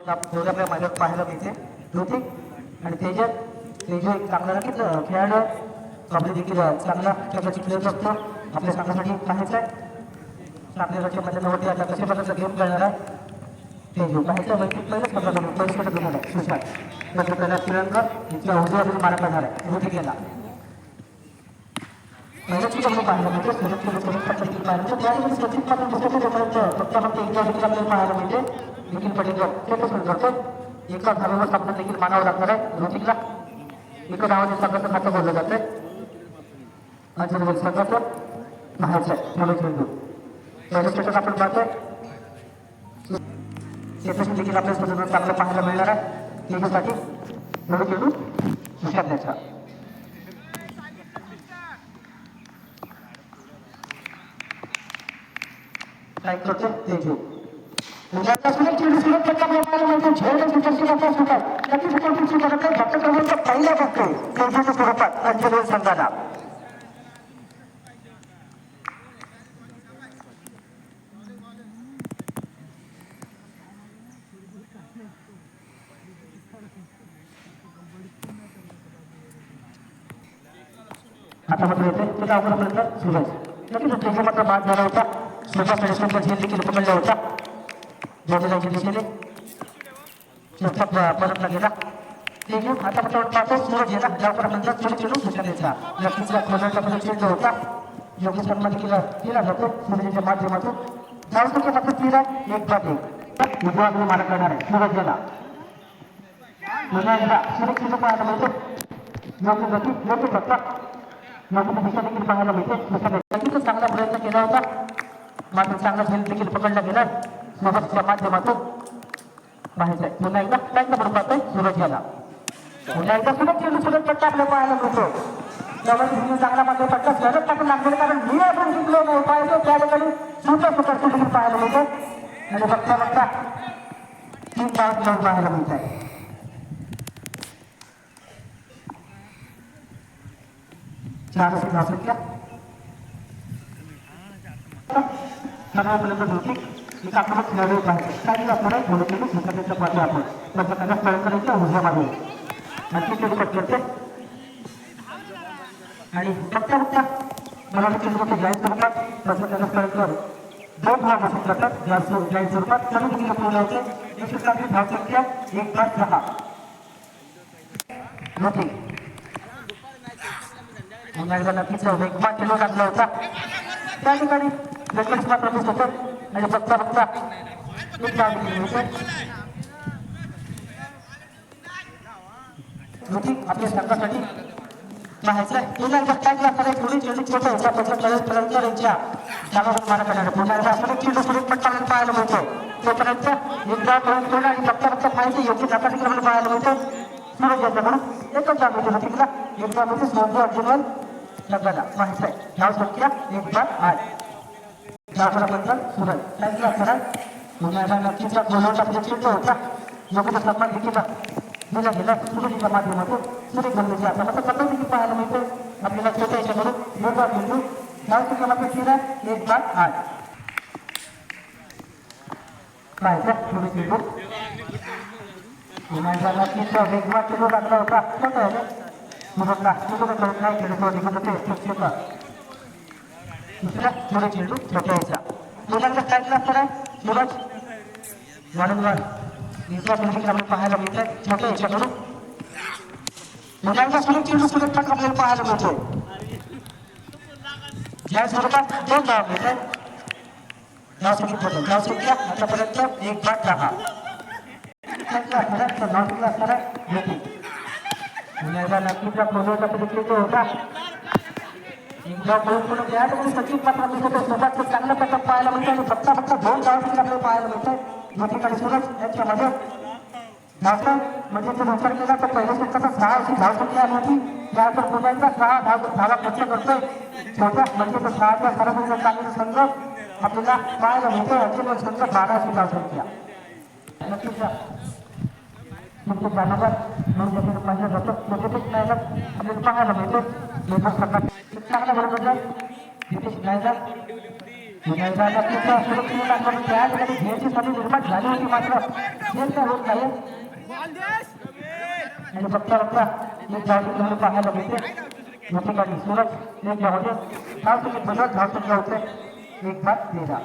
आपल्या मैदान पाहायला मिळते ऋतिक आणि तेजस तेजू एक चांगला नक्कीच खेळाडू आहे. आपले देखील चांगला प्रकारची खेळत असतो आपल्या संघासाठी पाहायचं आहे आपल्या लक्ष मैदानावरती आता कशा प्रकारचा गेम खेळणार आहे तेजू पाहायचं वैयक्तिक पहिलेच प्रकार पहिलेच घेणार आहे सुशांत नंतर त्याला इथल्या मारा करणार आहे ऋतिक गेला पहिल्याच चित्र पाहायला मिळते पाहायला मिळते सचिन पाटील फक्त फक्त एकदा पाहायला मिळते निखिल पटेलकर ते सुरू करतो एका धावेवर सामना देखील मानावं लागणार आहे ऋतिकला एका नावाने संघाचं खातं बोललं जाते अंजली संघाचं बाहेरचं आहे मुलं खेळतो आपण पाहतो शेतकरी देखील आपल्या स्वतंत्र चांगलं पाहायला मिळणार आहे. त्याच्यासाठी मुलं खेळू हुशार द्यायचा. काय करतो तेजू मुलांचा सुरेश चेंडू सुरेश पट्टा प्रमाणे म्हणजे झेड सुटरची मोठा सुटत नक्की सुटरची सुटत काही फक्त क्रमांक पहिल्या बघतोय तेजूच्या स्वरूपात अंजली संघाला आता मात्र येते ते अवघडपर्यंत सूरज नक्कीच त्याचा मात्र बाद झाला होता सुभाष मेडिसिनचा झेल देखील पकडला होता जोडलेल्या दिशेने चौथा परतला गेला ते घेऊन आता मात्र पाहतो सूरज गेला त्यापर्यंत चेंडू चेंडू सुटण्याचा नक्कीच खोलाचा मध्ये चेंडू होता योग्य सन्मान केला केला जातो सूरजच्या माध्यमातून धावतो मात्र तीन आहे एक बाद एक उजवा हाताने मारा करणार आहे सूरज गेला पुन्हा एकदा सूरज चेंडू पाहायला मिळतो योग्य गती योग्य फटका मात्र दिशा देखील पाहायला मिळते चांगला प्रयत्न केला होता. मात्र चांगला झेल देखील पकडला गेला. सोबतच्या माध्यमातून बाहेर पुन्हा एकदा बँक म्हणून सूरज याला पुन्हा एकदा सुरत चेंडू सुरत पट्टा आपल्या पाहायला मिळतो त्यावर तिथे चांगला मात्र पट्टा टाकून लागलेला कारण मी आपण जिंकलो नाही पाहिजे त्या ठिकाणी सुद्धा सुपर पाहायला मिळतो आणि बघता बघता तीन डाव पाहायला मिळत आहे चार असेल नाशिकला सर्वपर्यंत होती एक आपण खेळाडू पाहिजे काही आपण बोलत गेलो स्वतःच्या पाठी आपण म्हणजे त्यांना स्थळ करायचं उजव्या मागे नक्की ते कट करते आणि बघता बघता मला वाटतं लोक जाहीर स्वरूपात तसं स्थळ कर दोन भाग असू शकतात जास्त जाहीर स्वरूपात चालू तुम्ही पूर्ण होते एकशे निश्चित भाग संख्या एक पाच सहा नक्की पुन्हा एकदा नक्कीच वेगवान चेंडू लागला होता. त्या ठिकाणी वेंकटेश मात्र मिस होतो. आणि बघता बघता आपल्या संघासाठी. आहे पुन्हा एकदा असणार आहे थोडी चेंडू छोटं होता कळत पर्यंत यांच्या डावावर मारा करणार पुन्हा एकदा आपण चेंडू सुरू पट्टा पाहायला मिळतो. तोपर्यंत एकदा करून सोडला आणि बघता बघता पाहायचं योग्य नाकाटिक्रमण पाहायला मिळतो. सूरज यांच्याकडून एकच डाव मिळतो ऋतिकला एक डाव मिळतो सोळा अर्जुन लग्नाला माहिती आहे. नाव संख्या एक बार आठ दाखवल्याबद्दल सुरत त्यांचा खरा पुन्हा नक्कीचा बोलवता आपल्या चिंता होता योग्य सन्मान देखील दिला गेला सुरजीच्या माध्यमातून सुरेश बंधूची आता मात्र कन्नड देखील पाहायला मिळते आपल्याला छोट्या याच्याकडून मोठा बिंदू नाव संख्या मात्र तेरा एक बार आठ माहिती आहे थोडी चिंतू पुन्हा नक्कीच वेगवान चेंडू टाकला होता छोटा आहे मुलांना चेंडू कळत नाही चेंडू निघत होते शिक्षक दुसरा थोडे चेंडू छोट्याचा मुलांचा काय असणार आहे सूरज वारंवार दुसरा आपण पाहायला मिळत आहे छोट्या याच्याकडून मुलांचा सुरेश चेंडू सुरेश पण आपल्याला पाहायला मिळतो या स्वरूपात दोन धाव मिळत आहे नाव संख्या बदल नाव आतापर्यंत एक बार दहा त्यांचा असणार आहे तर नाव संख्या असणार आहे मोठी पुण्याचा नक्कीचा प्रोजेक्ट देखील तो होता एकदा बॉल पुढे त्या ठिकाणी सचिन मात्र मी होतो सोबत चांगला प्रकार पाहायला मिळतं आणि फक्त फक्त दोन गावातील आपल्याला पाहायला मिळतंय या ठिकाणी सूरज यांच्यामध्ये मात्र म्हणजे तो विचार केला तर पहिल्या षटकाचा सहा अशी धाव संख्या आली होती त्यानंतर पुण्याचा सहा धाव धावा खर्च करतोय छोट्या म्हणजे तो सहाच्या सरासरीचा चांगला संघ आपल्याला पाहायला मिळतोय अंतिम संघ बारा अशी धाव संख्या नक्कीच म्हणजे जाणवत म्हणून त्याच्याकडे पाहिलं जातं आपल्याला पाहायला मिळतो. निर्माण करतात चांगला बरोबर नितीश नायक मैदानात तिथं सुरक्षित लागलं त्या ठिकाणी निर्माण झाली होती मात्र. काय होत नाही. आणि बघता बघता एक धाव तुम्हाला पाहायला मिळते या ठिकाणी एक धावते धाव तुम्ही बनत धाव तुमचा होते एक बाद तेरा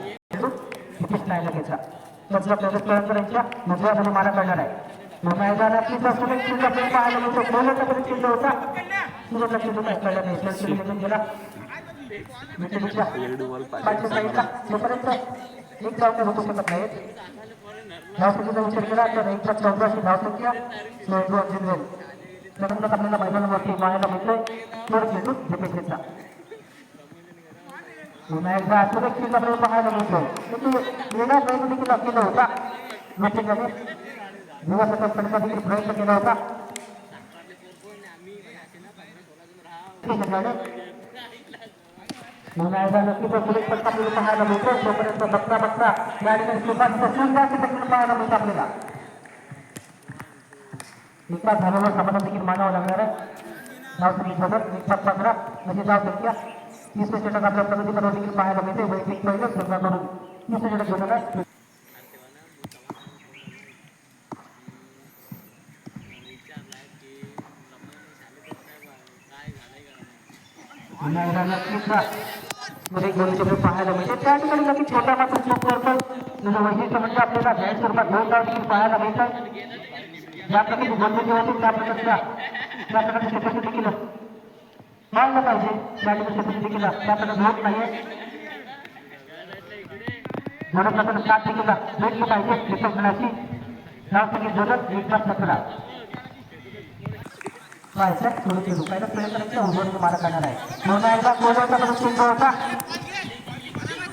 त्याचा प्रदेश परंपरेच्या मधल्या मारा करणार आहे मैदानात तिथं सुरेश चिंता पण पाहायला मिळतो. कोणाचा तरी चिंता होता? सुरतला सुद्धा काय कळलं नाही शेवटी निघून गेला होतो? शकत नाहीत धावसंख्येचा विचार केला तर एकच्या चौदाशी धावसंख्या नोंदवा जिंकून नरेंद्र आपल्याला मैदानावरती पाहायला मिळतोय तर खेळून झेपेखेचा पुन्हा एकदा सुरक्षित आपल्याला पाहायला मिळतोय किंतु वेगळा देखील केला होता मिटिंगाने युवा सतत प्रयत्न केला होता? ठीक आहे पुन्हा एकदा पाहायला मिळतो तोपर्यंत बघता बघता या ठिकाणी पाहायला आपल्याला निकाल झाल्यावर समाधान देखील मानावं लागणार आहे नाव सोबत निकाल पंधरा म्हणजे नाव संख्या तीस षटक आपल्या प्रगतीकडे देखील पाहायला मिळते वैयक्तिक पहिलं संघाकडून तीस षटक आहे मैदानात तिसरा मध्ये गोलचक्र पाहायला मिळते त्या ठिकाणी नक्की छोटा मात्र चूक करतो त्याचं वैशिष्ट्य म्हणजे आपल्याला जाहीर स्वरूपात दोन डाव देखील पाहायला मिळतात ज्या प्रकारची गोलंदाजी त्या प्रकारच्या त्या प्रकारचे क्षेत्रफळ देखील मानलं पाहिजे त्या ठिकाणी क्षेत्रफळ देखील त्या प्रकारे होत नाही जेवढ्या देखील पाहिजे क्षेत्रफळाची नावसंख्येत जोडत एक पाच व्हायचं थोडं ते रुपयाला प्रयत्न करायचं उभं तुम्हाला करणार आहे. म्हणून एकदा कोणाचा पण चिंता होता?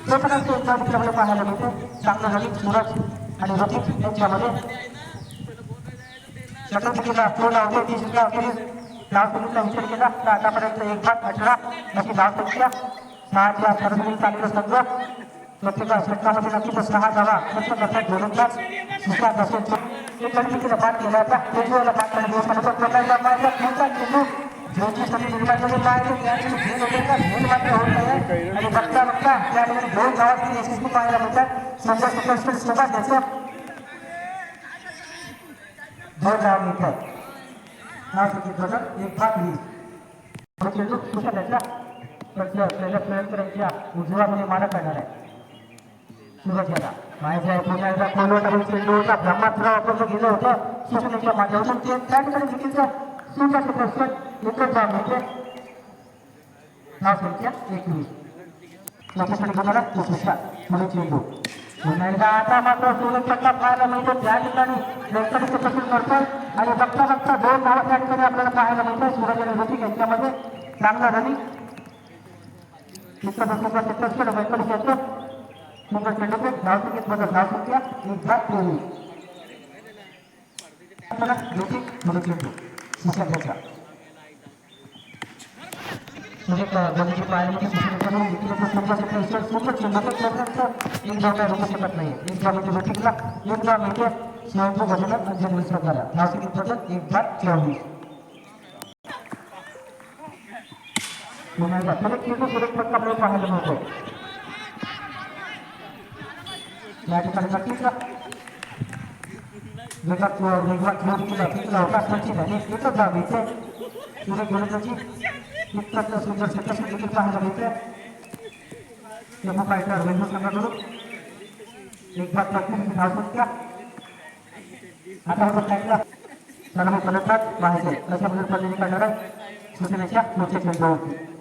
तो पण एकदा आपल्याला पाहायला मिळतो. चांगलं झाली सूरज आणि रफिक यांच्यामध्ये. चक्रवर्तीला तो ती सुद्धा अखेरीस नाव संख्येचा विचार केला तर आतापर्यंत एक भाग अठरा अशी नाव संख्या. सहाच्या सरासरी चाललेलं संघ. प्रत्येक षटकामध्ये नक्कीच सहा धावा प्रत्येक गटात गोलंदाज दुसरा दशक एक गणपतीला पाठ केला होता पाठ प्रकारचा माझा मोठा चेंडू ज्योतिषाने निर्माण त्या भेद होते का भेद मात्र होत नाही आणि बघता बघता त्यामध्ये दोन गावात यशस्वी पाहायला मिळतात समजा सुपरस्टार त्याचं दोन धाव मिळतात नाव संख्येत एक भाग वीस चेंडू कुशल याच्या प्रयत्न आपल्याला प्रयत्नांच्या उजव्यामध्ये मारा करणार आहे. सुरज याला माझ्या पुन्हा एकदा चेंडू होता ब्रह्मास्त्र वापरलं गेलं होतं. सुशलेच्या माध्यमातून ते त्या ठिकाणी चुकीचं सुंदर प्रश्न एकच धाव मिळते नाव संख्या एकवीस लक्षात घेणारा दुसरा म्हणून चेंडू. आता मात्र सुरज पट्टा पाहायला मिळतो. त्या ठिकाणी व्यंकटेश प्रसिद्ध करतात आणि बघता बघता दोन धावा त्या ठिकाणी आपल्याला पाहायला मिळतात. सूरज आणि ऋतिक यांच्यामध्ये चांगला रनिंग. इतका दशका सत्तर याचं मुंबई चेंडूचे धाव संख्येत बदल धाव संख्या एक भाग तेवीस आपल्याला ऋतिक म्हणून चेंडू दुसऱ्या म्हणजे गणित पायामध्ये दुसऱ्या करून विकिरचं समजा इतर सुंदर चेंडूचं प्रकारचं एक धाव काय रोखू शकत नाही एक धाव म्हणजे ऋतिकला एक धाव म्हणजे स्वयंभू भजन आणि जन्म प्रकार धाव संख्येत बदल एक भाग चोवीस पुन्हा चेंडू सुरेख पट्टा आपल्याला पाहायला मिळतो या ठिकाणी नक्कीच वेगात वेगवाट लोक केला तिथला होता आणि एकच सूर्य सुंदर क्षेत्र देखील पाहायला मिळते तेव्हा काय वेगळं संघाकडून एक नक्कीच आता होतं साईडला सर्व फलंदाज पाहायचे अशा पद्धतीने करणार सूचनेच्या मोठ्या चेंडूवरती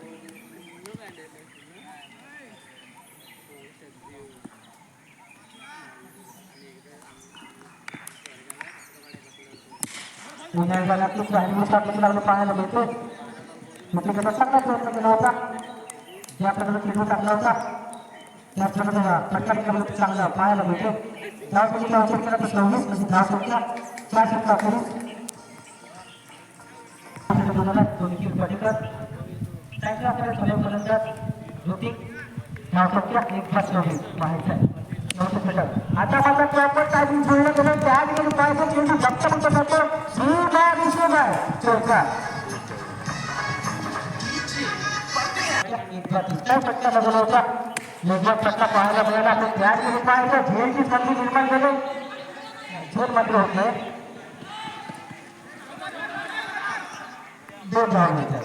एकदा नक्कीच काही लागलं पाहायला मिळते म्हटलं त्याचा चांगला प्रयत्न केला होता ज्या प्रकारे चेंडू टाकला होता त्या प्रकारे प्रकारे चांगला पाहायला मिळते धाव संख्येचा वापर केला तर चोवीस म्हणजे धाव संख्या चार शतका करून पाटीकर त्यांच्या आपल्याला सर्व फलंदाज ऋतिक नाव संख्या एक पाच चोवीस पाहायचं आहे नऊशे आता माझा प्रॉपर टायमिंग जुळलं गेलं त्या ठिकाणी पाहायचं चेंडू फक्त फक्त जातो सुबाय विश्वबाय चौका एक बार तिसरा फटका लागला होता निर्माण प्रश्न पाहायला मिळाला तर त्याच पाहायचं झेलची संधी निर्माण झाली झेल मात्र होत नाही दोन धाव मिळतात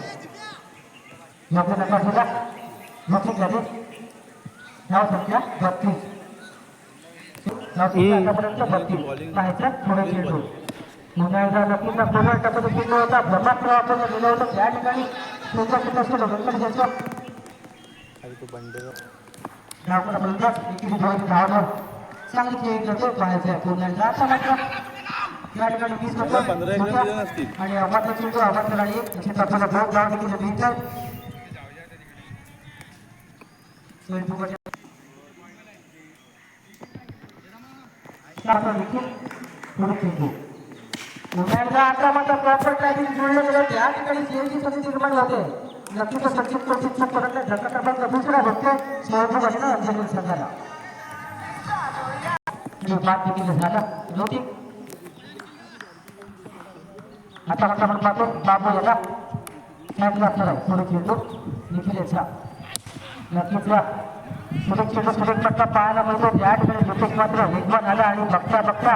योग्य नकार दिला नक्की झाली धाव संख्या बत्तीस धाव संख्या आतापर्यंत बत्तीस पाहायचं पुढे चेंडू पुन्हा नक्कीचा पुन्हा टप्प्यात होता ब्रह्मास्त्र दिलं होतं त्या ठिकाणी तुमचा घ्यायचं धाव क्रमांक एकवीस धावांची धावणार चांगली करतो पाहायचं पुन्हा एकदा मात्र या ठिकाणी वीस आणि अमात्र चेंडू अमात्र गाडी अशी तत्वाला धाव देखील मिळतात आता प्रॉपर जुळलं गेलं. त्या ठिकाणी सीएमची संधी निर्माण होते नक्कीच सचिन कोचिंगचा करत धक्का क्रमांक दुसरा भेटते चेंडू आणि संघाला. बाद देखील झाला. आता मात्र पाहतो. बाबू याला. मॅचला असणार पुढे निखिल याचा नक्कीच या पुढे चेंडू पुढे पाहायला मिळतो. त्या ठिकाणी नितेश मात्र विद्वान आला आणि बघता बघता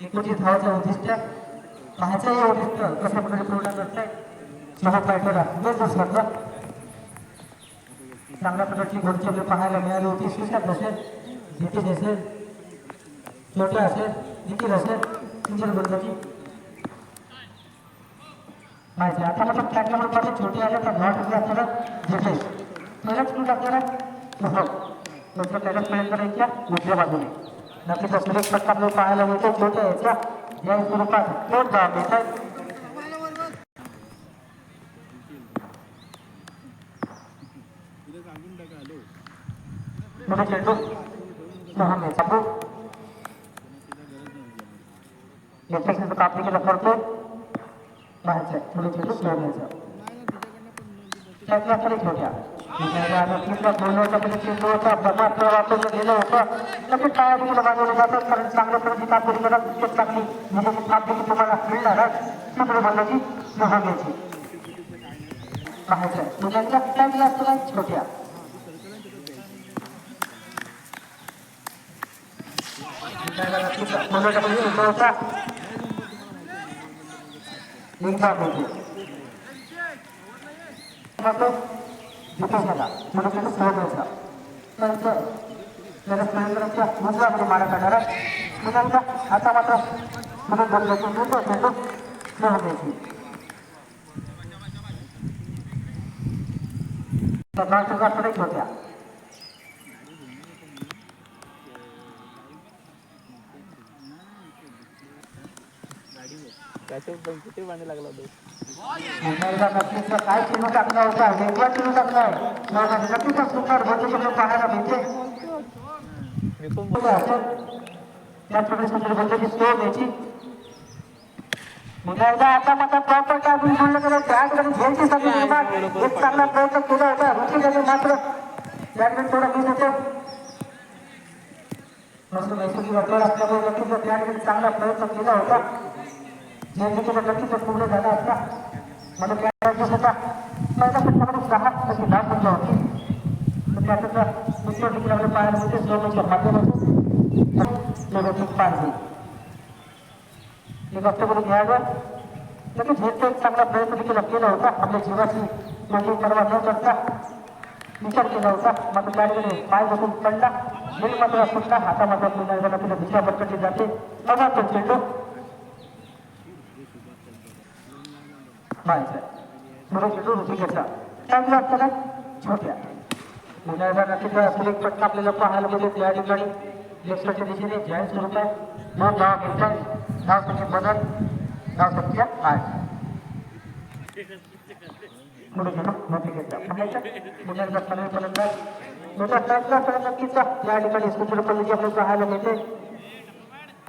एकोणीस धावाचं उद्दिष्ट पाहायचं उद्दिष्ट कशा प्रकारे पूर्ण करताय सहा पायटोला दोन चांगल्या प्रकारची घोडचौले पाहायला मिळाली. होती शिक्षक असेल नितीश असेल छोटे असेल निखिल असेल सुंदर बंदाची माहिती आता मला फ्लॅट नंबर पाच छोटे तर नॉट उभे असताना घेतले पहिला चुकून टाकणार हो. दुसरं त्याच्यात पर्यंत करायच्या उजव्या बाजूने. नक्कीच असलेले प्रकार लोक पाहायला मिळतो छोटे याच्या या स्वरूपात कोण धाव मिळतात पुढे चेंडू मोहम्मद साबू याच्याकडे कापणी केला करतो. बाहेरचं पुढे चेंडू सोडण्याचं. त्यातला तरी छोट्या नक्कीच दोन वर्षामध्ये चेंडू होता गेलं होतं. नक्कीच टाळ्या देखील वाजवले जातात कारण चांगल्या प्रकारची कापणी करा चांगली म्हणजे कापणी तुम्हाला मिळणारच. तिकडे बंदाची मोहम्मदची बाहेरचं मुलांच्या त्यातला असतो छोट्या. होता. एकदा बोलतो मग जिथे झाला थोडं थोडं सोडायचा नंतर जरा स्मरणच्या मुद्रामध्ये मारा करणारा मुलांचा आता मात्र म्हणून बदलायची नव्हतं चेंडू सोडून द्यायची कर्नाटकाकडे होत्या त्याच्यावर किती पाणी लागला काय चिन्ह टाकला होता? वेगळा चिन्ह टाकला आहे नक्कीच सुंदर बंधू पाहायला भेटते मी पण सुंदर एकदा आता मात्र प्रॉपर टायमिंग म्हणलं तर त्याकडे घ्यायची सगळी एक चांगला प्रयत्न केला होता ऋषीकडे मात्र त्याकडे थोडा मिस होतो मस्त नैसर्गिक वातावरण असल्यामुळे नक्कीच त्याकडे चांगला प्रयत्न केला होता पूर्ण झाला असता मला होता पहिला फटकामध्ये सहा अशी धाव होती तर त्याचा दुसरं देखील आपल्या पाहायला मिळते स्लोमच्या माध्यमातून व्यवस्थित पार घ्यावं लगेच हे एक चांगला प्रयत्न देखील केला होता आपल्या जीवाची म्हणजे परवा न करता विचार केला होता मात्र त्याकडे पाय बसून पडला बिल मात्र पुन्हा हातामध्ये दुसऱ्या एकदा तिला दिशा जाते. तेव्हा तो. चेंडू माहिती पुढे चेंडू ऋषिकेचा चांगला असताना छोट्या पुन्हा एकदा नक्कीच पुढे एक पट्टा आपल्याला पाहायला मिळेल या ठिकाणी लेफ्टच्या दिशेने जय स्वरूप आहे दोन धावा मिळतात धाव संख्या बदल धाव संख्या आठ पुढे गेलो ऋषिकेचा पाहायचा पुन्हा एकदा मोठा फैसला करा नक्कीच या ठिकाणी सूत्रपल्लीची आपल्याला पाहायला मिळते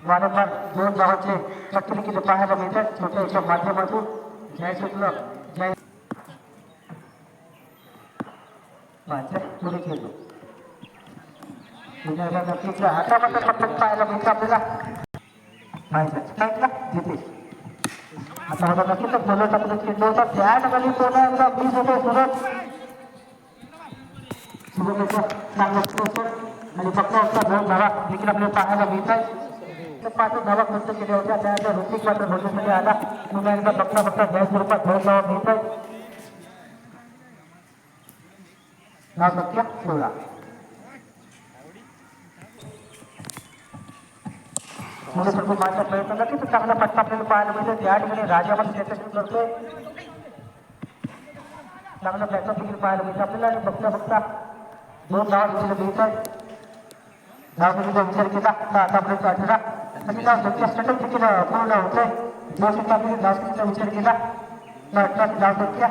वारंवार दोन धावाचे चक्री पाहायला मिळतात छोट्या याच्या माध्यमातून जय शुक्ल जय माझ्या पुढे गेलो पुण्याला नक्कीच हातामध्ये पटकन पाहायला मिळतं आपल्याला. माहिती आहे का आता मला नक्कीच बोलत आपलं चेंडू होता त्या ठिकाणी पुन्हा एकदा वीस होते सुरत चांगलं आणि फक्त फक्त दोन धावा देखील आपल्याला पाहायला मिळत आहे पाच धावा खर्च केल्या होत्या त्यानंतर ऋतिक मात्र आला. पुन्हा फक्त फक्त जय स्वरूपात दोन धावा मिळत आहे नाव सत्य? सोळा. मुलं सर्व माझ्या प्रयत्न नक्कीच चांगला पट्टा आपल्याला पाहायला मिळतो त्या ठिकाणी राजा पण त्याच्याशी करतोय. चांगला बॅकअप देखील पाहायला मिळतं आपल्याला. आणि बघता बघता दोन धावा देखील मिळतात धावपतीचा विचार केला. तर आता आपल्याला अठरा आणि धाव संख्या स्टंडल देखील पूर्ण होतोय नाशिकला मी नाशिकचा विचार केला. तर जात होत्या.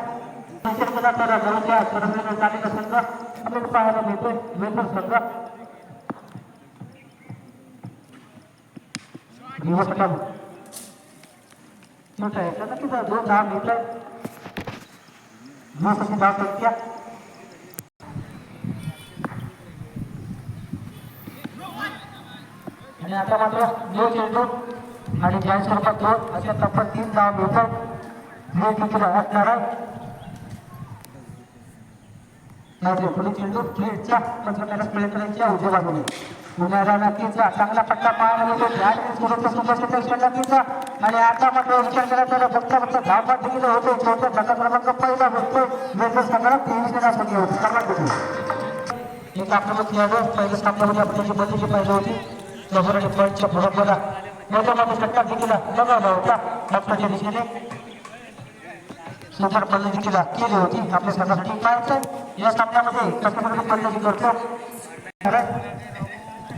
संख्या तर जवळच्या सरस्वती झालेला संघ आपल्याला पाहायला मिळतोय वेपर संघ. दिवस मोठा आहे नक्कीच दोन धाव मिळतात दिवसाची धाव संख्या आणि आता मात्र जो चेंडू आणि जय स्वरूपात दोन अशा तब्बल तीन धाव मिळतात हे तिथे असणार आहे. नाही पुढे चेंडू प्लेटच्या पंचवीस प्लेटच्या उजव्या बाजूने पुण्याला नक्कीचा चांगला पट्टा पाहायला मिळतो. त्यावेळेस सुरतचा सुपर नक्कीचा आणि आता मात्र विचार केला तर फक्त बघता धावपाट देखील होते. छोट्या धक्का क्रमांक पहिला बघतोय वेगळं संघाला तेवीस जणांसाठी होते. सर्वात एक आपल्याला खेळाडू पहिल्या सामन्यामध्ये आपल्याची बंदीची पाहिजे होती. जबर आणि पॉईंटच्या बरोबर याच्यामध्ये सट्टा देखील लगावला होता डॉक्टरच्या दिशेने सुपर पल्ले देखील केली होती आपल्या संघासाठी पाहायचं या सामन्यामध्ये कसं प्रकारे पल्ले करतो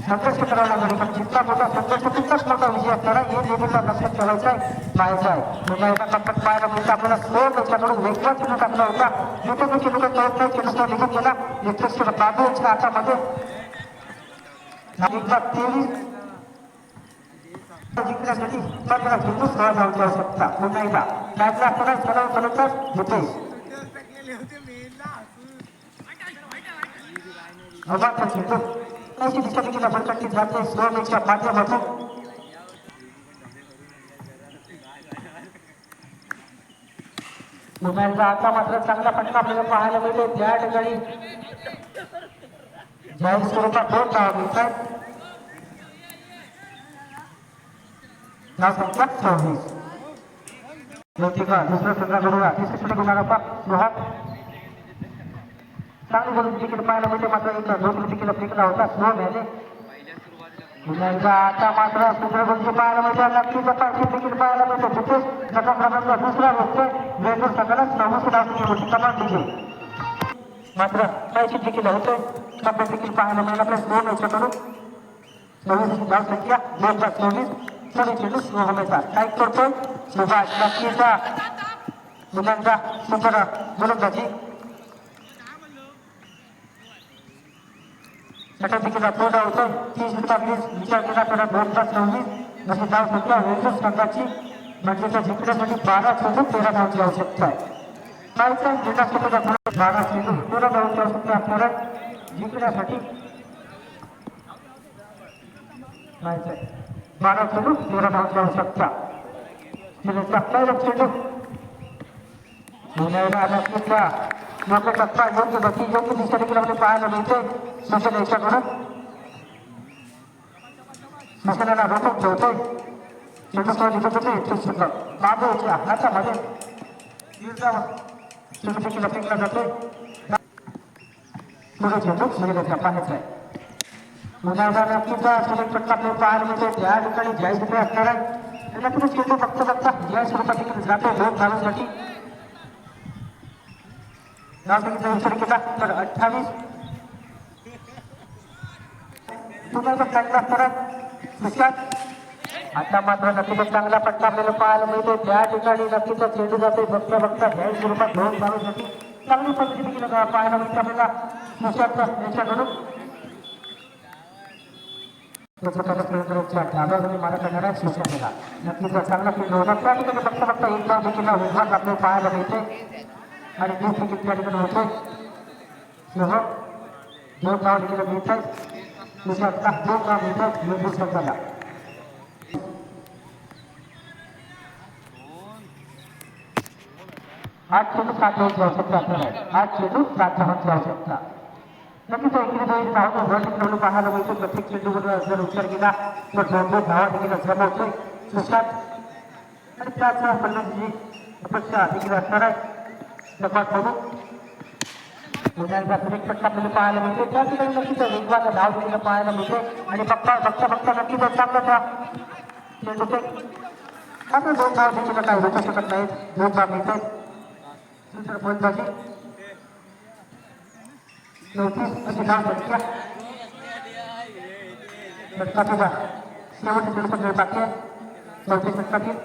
संघर्ष करायला लागेल पण जितका मोठा संघर्ष तितकाच मोठा विजय असणार आहे हे देखील लक्षात ठेवायचं आहे पाहायचं आहे पुन्हा एका टप्प्यात पाहायला मिळतं आपल्याला स्लो त्याच्याकडून वेगळा चेंडू टाकला होता जिथे तो लोक कळत नाही चेंडू तो निघून गेला एकशे बाबू यांच्या हातामध्ये तेवीस जिंकण्यासाठी पंधरा चेंडू सोळा धावची आवश्यकता पुन्हा एकदा अशी दिशा देखील जाते स्लोमेच्या माध्यमातून पुन्हा आता मात्र चांगला फटका आपल्याला पाहायला मिळतो त्या ठिकाणी जाहीर स्वरूपात दोन धावा मिळतात नाव संख्या सव्वीस लौकिका दुसऱ्या संघाकडून तिसरी षटक गुणागप्पा सुहाग चांगली बोलून तिकीट पाहायला मिळते मात्र एक दोन तिकीट फेकला होता स्लो झाले पुन्हा आता मात्र दुसऱ्या गोष्टी पाहायला मिळते नक्की जपाची तिकीट पाहायला मिळते तिथे गटा क्रमांक दुसरा बघतोय वेगवेगळ्या सगळ्यात सव्वीस लाख होती कमाल तिकीट मात्र पैसे देखील होते कप्पा देखील पाहायला मिळाला. आपल्या दोन याच्याकडून नवीन धाव संख्या दोन हजार चोवीस पुणे चेंडू मोहम्मदचा काय करतो सुभाष नक्कीचा. मुलांचा सुपर गोलंदाजी षटक तोडा होतो. तीस तीस वीस विचार केला तर दोन हजार सव्वीस जशी धाव संख्या वेगळ्याच संघाची म्हणजे त्या जिंकण्यासाठी बारा सोडून तेरा धावची आवश्यकता आहे. कालचा जिल्हा स्वतःचा बारा भाग तेरा धावची आवश्यकता सुद्धा आहे जिंकण्यासाठी नाही बारा चेंडू तेरा धावची आवश्यकता तिने पहिला चेंडू पुण्याला नक्कीचा योग्य टप्पा योग्य गती योग्य आपल्याला पाहायला मिळते सूचना याच्याकडून सूचनेला रोखून ठेवतोय चेंडू सोडा निघत होते ते हातामध्ये फेकला जातोय पुढे चेंडू सुविधेचा पाहायचा आहे मुलांना नक्कीच सुरेश पट्टा आपल्याला पाहायला मिळतो त्या ठिकाणी जय सुद्धा असणार आहे तर नक्कीच चेंडू बघता बघता जय स्वरूपात इकडे जातो दोन धावांसाठी धावसंख्येचा विचार केला तर अठ्ठावीस पुन्हा एकदा चांगला फरक विश्वास आता मात्र नक्कीच चांगला पट्टा आपल्याला पाहायला मिळतो त्या ठिकाणी नक्कीच चेंडू जाते बघता बघता जय स्वरूपात दोन धावांसाठी चांगली पद्धतीने पाहायला मिळते आपल्याला. विश्वास याच्याकडून स्वतःच्या मारा करणारा नक्कीच चांगला खेळ होता त्या ठिकाणी एक धाव देखील आपल्याला पाहायला मिळते आणि दूर देखील त्या ठिकाणी होते दोन धाव देखील मिळत आहेत दोन धाव मिळत आठ चेंडू सात धावांची आवश्यकता आठ चेंडू सात धावांची आवश्यकता नक्कीच इकडे जाईल धावतो दोन चेंडू पाहायला मिळतो. प्रत्येक चेंडूवर जर विचार केला तर दोन दोन धावा देखील जमवतोय सुशांत आणि त्याच फलंदाजी अपेक्षा देखील असणार आहे सपाट बघू पुन्हा एकदा पट्टा आपल्याला पाहायला मिळते. त्या ठिकाणी नक्कीच वेगवान धाव देखील पाहायला मिळते. आणि बघता बघता बघता नक्कीच चांगला त्या चेंडू ते. दोन धाव देखील काय होऊ शकत नाहीत. दोन धाव मिळते दुसरं फलंदाजी चौतीस अशी धाव संख्या षटकातील शेवटचे चेंडू पण बाकी आहे चौतीस षटकातील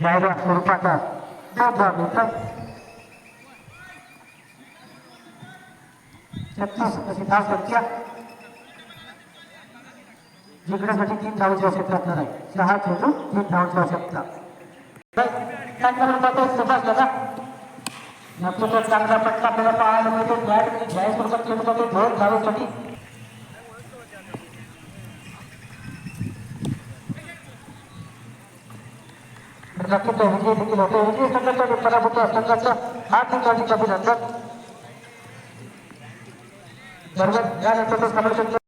जाहिरात स्वरूपाचा दोन धाव मिळतात छत्तीस अशी धाव संख्या जिंकण्यासाठी तीन धावांची आवश्यकता असणार आहे सहा चेंडू तीन धावांची आवश्यकता सुभाष दादा नक्कीच चांगला पट्टा आपल्याला पाहायला मिळतो. त्या ठिकाणी स्वरूपात चेंडू जातो दोन धावांसाठी नक्कीच विजय देखील होतो. विजय संघाचा पराभूत संघाचा हार्दिक हार्दिक अभिनंदन दरम्यान यानंतर